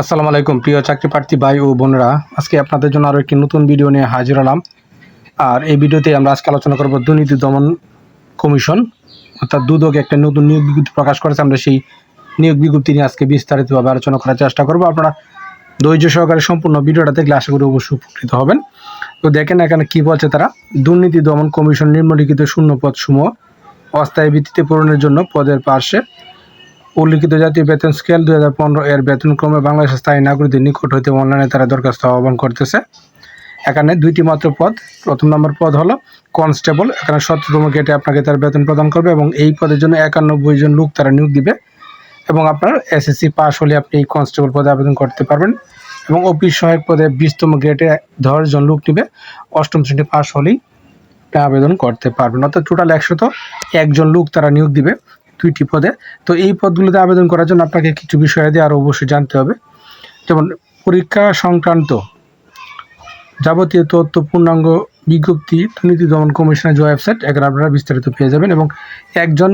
আসসালামু আলাইকুম, প্রিয় চাকরি প্রার্থী ভাই ও বোনরা। আজকে আপনাদের জন্য আরও একটি নতুন ভিডিও নিয়ে হাজির হলাম। আর এই ভিডিওতে আমরা আজকে আলোচনা করব দুর্নীতি দমন কমিশন, অর্থাৎ দুদক একটা নতুন নিয়োগ বিজ্ঞপ্তি প্রকাশ করেছে। আমরা সেই নিয়োগ বিজ্ঞপ্তি নিয়ে আজকে বিস্তারিতভাবে আলোচনা করার চেষ্টা করব। আপনারা ধৈর্য সহকারে সম্পূর্ণ ভিডিওটা দেখলে আশা করি অবশ্যই উপকৃত হবেন। তো দেখেন এখানে কি বলছে তারা, দুর্নীতি দমন কমিশন নিম্নলিখিত শূন্য পদ সমূহ অস্থায়ী ভিত্তিতে পূরণের জন্য পদের পার্শ্বে উল্লিখিত জাতীয় বেতন স্কেল দুই হাজার পনেরো এর বেতন ক্রমে বাংলাদেশের স্থায়ী নাগরিকদের নিকট হইতে অনলাইনে তারা দরখাস্ত আহ্বান করতেছে। এখানে দুইটি মাত্র পদ। প্রথম নম্বর পদ হলো কনস্টেবল। এখানে সত্যতম গেটে আপনাকে তার বেতন প্রদান করবে এবং এই পদের জন্য একানব্বই জন লোক তারা নিয়োগ দিবে এবং আপনার এসএসসি পাস হলে আপনি এই কনস্টেবল পদে আবেদন করতে পারবেন এবং অফিস সহায়ক পদে বিশতম গেটে দশজন লোক নিবে। অষ্টম শ্রেণি পাস হলেই আবেদন করতে পারবেন। অর্থাৎ টোটাল একশত একজন লোক তারা নিয়োগ দিবে। দুইটি পদে। তো এই পদগুলোতে আবেদন করার জন্য আপনাকে কিছু বিষয়াদি আরও অবশ্যই জানতে হবে। যেমন, পরীক্ষা সংক্রান্ত যাবতীয় তথ্য, পূর্ণাঙ্গ বিজ্ঞপ্তি, দুর্নীতি দমন কমিশনের যে ওয়েবসাইট, এখানে আপনারা বিস্তারিত পেয়ে যাবেন এবং একজন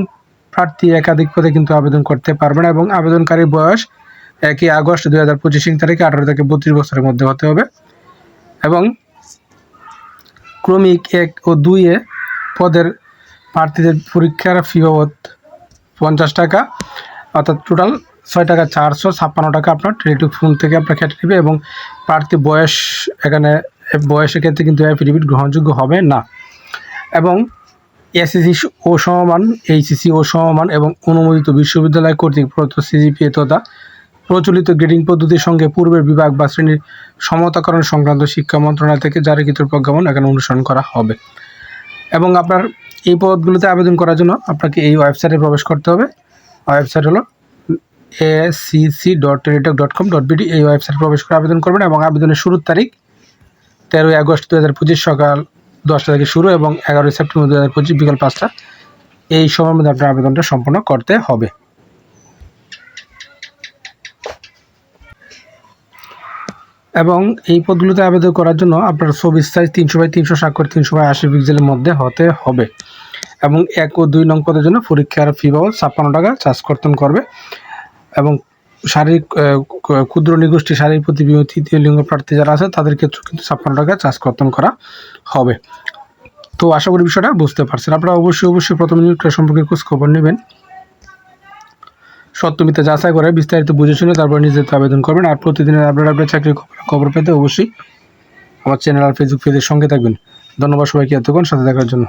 প্রার্থী একাধিক পদে কিন্তু আবেদন করতে পারবেন এবং আবেদনকারীর বয়স একই আগস্ট দুই হাজার পঁচিশ তারিখে আঠারো থেকে বত্রিশ বছরের মধ্যে হতে হবে এবং ক্রমিক এক ও দুইয়ে পদের প্রার্থীদের পরীক্ষার ফি বাবদ পঞ্চাশ টাকা, অর্থাৎ টোটাল ছয় টাকা চারশো ছাপ্পান্ন টাকা আপনার টেলিটক ফোন থেকে আপনার কেটে নেবে এবং প্রার্থী বয়স এখানে, বয়সের ক্ষেত্রে কিন্তু অ্যাফিডেভিট গ্রহণযোগ্য হবে না। এবং এসএসসি ও সমমান এইচএসসি ও সমমান এবং অনুমোদিত বিশ্ববিদ্যালয় কর্তৃক প্রদত্ত সিজিপিএ তথা প্রচলিত গ্রেডিং পদ্ধতির সঙ্গে পূর্বের বিভাগ বা শ্রেণির সমতাকরণ সংক্রান্ত শিক্ষা মন্ত্রণালয় থেকে জারিকৃত প্রজ্ঞাপন এখানে অনুসরণ করা হবে। এবং আপনার এই পদগুলোতে আবেদন করার জন্য আপনাকে এই ওয়েবসাইটে প্রবেশ করতে হবে। ওয়েবসাইট হলো A C C dot Teletalk dot com dot BD এই ওয়েবসাইটে প্রবেশ করে আবেদন করবেন এবং আবেদনের শুরুর তারিখ তেরোই আগস্ট দু হাজার পঁচিশ সকাল দশটা থেকে শুরু এবং এগারোই সেপ্টেম্বর দু হাজার পঁচিশ বিকাল পাঁচটা। এই সময়ের মধ্যে আপনার আবেদনটা সম্পন্ন করতে হবে। এবং এই পদগুলোতে আবেদন করার জন্য আপনার ছবি সাইজ তিনশো বাই তিনশো, স্বাক্ষর তিনশো বাই আশি পিক্সেলের মধ্যে হতে হবে। এবং এক ও দুই নং পদের জন্য পরীক্ষার ফি বাবদ ছাপ্পান্ন টাকা চার্জ কর্তন করবে। এবং শারীরিক ক্ষুদ্র নিগোষ্ঠী শারীরিক প্রতিবিম্ব তৃতীয় লিঙ্গ প্রার্থী যারা আছে, তাদের ক্ষেত্রে কিন্তু ছাপ্পান্ন টাকা চার্জ কর্তন করা হবে। তো আশা করি বিষয়টা বুঝতে পারছেন। আপনারা অবশ্যই অবশ্যই প্রথম নিয়োগটা সম্পর্কে খোঁজ খবর নেবেন। সত্যমিতে যাচাই করে বিস্তারিত বুঝে শুনে তারপর নিজের আবেদন করবেন। আর প্রতিদিনের আপডেট আপনার চাকরির খবর- পেতে অবশ্যই আমার চ্যানেল আর ফেসবুক পেজের সঙ্গে থাকবেন। ধন্যবাদ সবাইকে এতক্ষণ, সাথে দেখার জন্য।